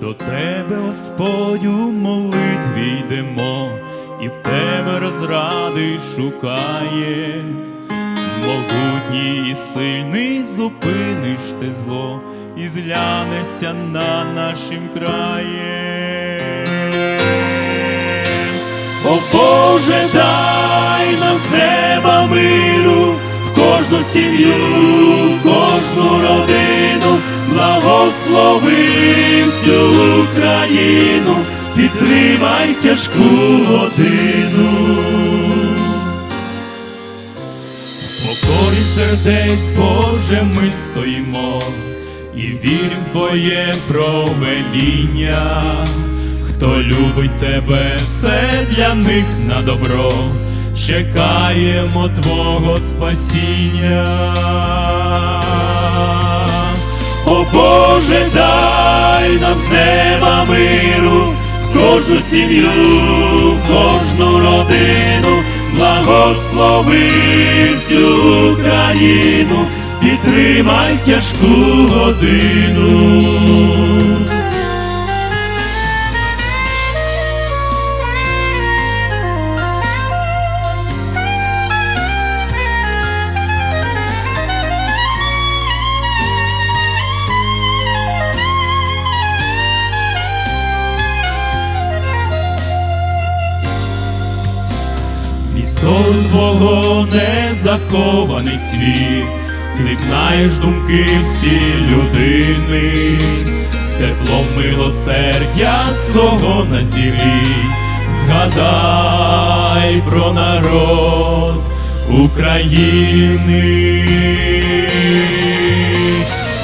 До тебе, Господь, у молитві йдемо, і в тебе розради шукає. Могутній і сильний зупиниш ти зло і зглянешся на нашим краєм. О Боже, дай нам з неба миру в кожну сім'ю, Україну, підтримай тяжку годину. Покорі сердець, Боже, ми стоїмо і вірим в Твоє проведіння. Хто любить тебе, все для них на добро, чекаємо Твого спасіння. О Боже, дай кожну сім'ю, кожну родину, благослови всю Україну, підтримай тяжку годину. Зору твого не захований світ, ти знаєш думки всі людини, теплом милосердя свого назірій, згадай про народ України.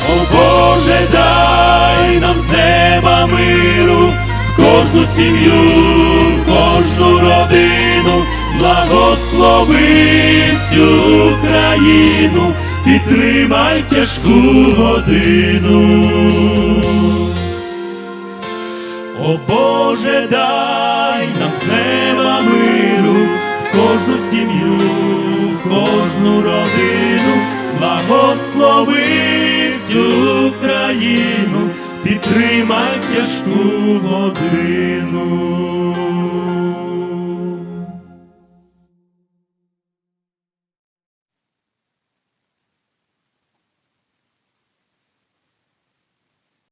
О Боже, дай нам з неба миру, в кожну сім'ю, в кожну родину, благослови всю Україну, підтримай тяжку годину. О Боже, дай нам з неба миру, в кожну сім'ю, в кожну родину, благослови всю Україну, підтримай тяжку годину.